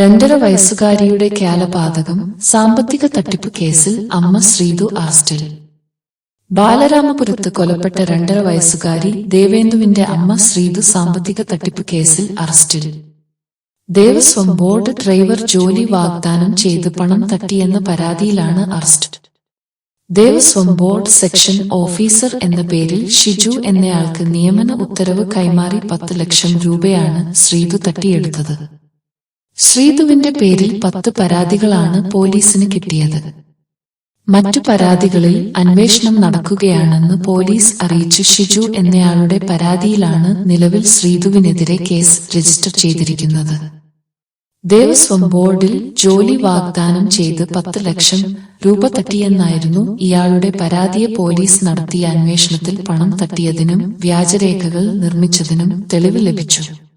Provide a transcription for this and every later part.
രണ്ടര വയസ്സുകാരിയുടെ കാലപാതകം സാമ്പത്തിക തട്ടിപ്പ് കേസിൽ അമ്മ ശ്രീതു അറസ്റ്റിൽ ബാലരാമപുരത്ത് കൊലപ്പെട്ട രണ്ടര വയസ്സുകാരി ദേവേന്ദുവിന്റെ അമ്മ ശ്രീതു സാമ്പത്തിക തട്ടിപ്പ് കേസിൽ അറസ്റ്റിൽ. ദേവസ്വം ബോർഡ് ഡ്രൈവർ ജോലി വാഗ്ദാനം ചെയ്ത് പണം തട്ടിയെന്ന പരാതിയിലാണ് arrest. Devaswom board section officer എന്ന പേരിൽ ഷിജു എന്നയാൾക്ക് നിയമന ഉത്തരവ് കൈമാറി പത്ത് ലക്ഷം രൂപയാണ് ശ്രീതു തട്ടിയെടുത്തത്. ശ്രീതുവിന്റെ പേരിൽ പത്ത് പരാതികളാണ് പോലീസിന് കിട്ടിയത്. മറ്റു പരാതികളിൽ അന്വേഷണം നടക്കുകയാണെന്ന് പോലീസ് അറിയിച്ചു. ഷിജു എന്നയാളുടെ പരാതിയിലാണ് നിലവിൽ ശ്രീതുവിനെതിരെ കേസ് രജിസ്റ്റർ ചെയ്തിരിക്കുന്നത്. ദേവസ്വം ബോർഡിൽ ജോലി വാഗ്ദാനം ചെയ്ത് പത്ത് ലക്ഷം രൂപ തട്ടിയെന്നായിരുന്നു ഇയാളുടെ പരാതിയെ പോലീസ് നടത്തിയ അന്വേഷണത്തിൽ പണം തട്ടിയതിനും വ്യാജരേഖകൾ നിർമ്മിച്ചതിനും തെളിവ് ലഭിച്ചു.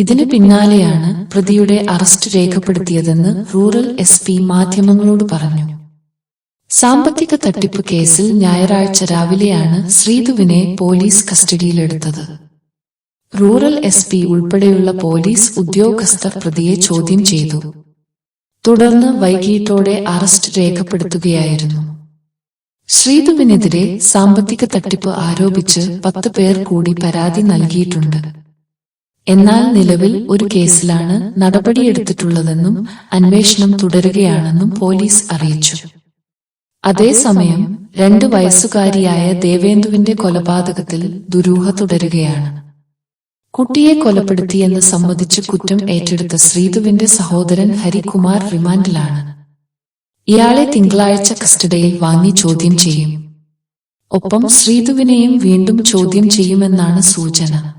ഇതിന് പിന്നാലെയാണ് പ്രതിയുടെ അറസ്റ്റ് രേഖപ്പെടുത്തിയതെന്ന് റൂറൽ എസ് പി മാധ്യമങ്ങളോട് പറഞ്ഞു. സാമ്പത്തിക തട്ടിപ്പ് കേസിൽ ഞായറാഴ്ച രാവിലെയാണ് ശ്രീധുവിനെ പോലീസ് കസ്റ്റഡിയിലെടുത്തത്. റൂറൽ എസ് പി ഉൾപ്പെടെയുള്ള പോലീസ് ഉദ്യോഗസ്ഥർ പ്രതിയെ ചോദ്യം ചെയ്തു. തുടർന്ന് വൈകിട്ടോടെ അറസ്റ്റ് രേഖപ്പെടുത്തുകയായിരുന്നു. ശ്രീധുവിനെതിരെ സാമ്പത്തിക തട്ടിപ്പ് ആരോപിച്ച് പത്ത് പേർ കൂടി പരാതി നൽകിയിട്ടുണ്ട്. എന്നാൽ നിലവിൽ ഒരു കേസിലാണ് നടപടിയെടുത്തിട്ടുള്ളതെന്നും അന്വേഷണം തുടരുകയാണെന്നും പോലീസ് അറിയിച്ചു. അതേസമയം രണ്ടു വയസ്സുകാരിയായ ദേവേന്ദുവിന്റെ കൊലപാതകത്തിൽ ദുരൂഹ തുടരുകയാണ്. കുട്ടിയെ കൊലപ്പെടുത്തിയെന്ന് സമ്മതിച്ച് കുറ്റം ഏറ്റെടുത്ത ശ്രീധുവിന്റെ സഹോദരൻ ഹരികുമാർ റിമാൻഡിലാണ്. ഇയാളെ തിങ്കളാഴ്ച കസ്റ്റഡിയിൽ വാങ്ങി ചോദ്യം ചെയ്യും. ഒപ്പം ശ്രീധുവിനെയും വീണ്ടും ചോദ്യം ചെയ്യുമെന്നാണ് സൂചന.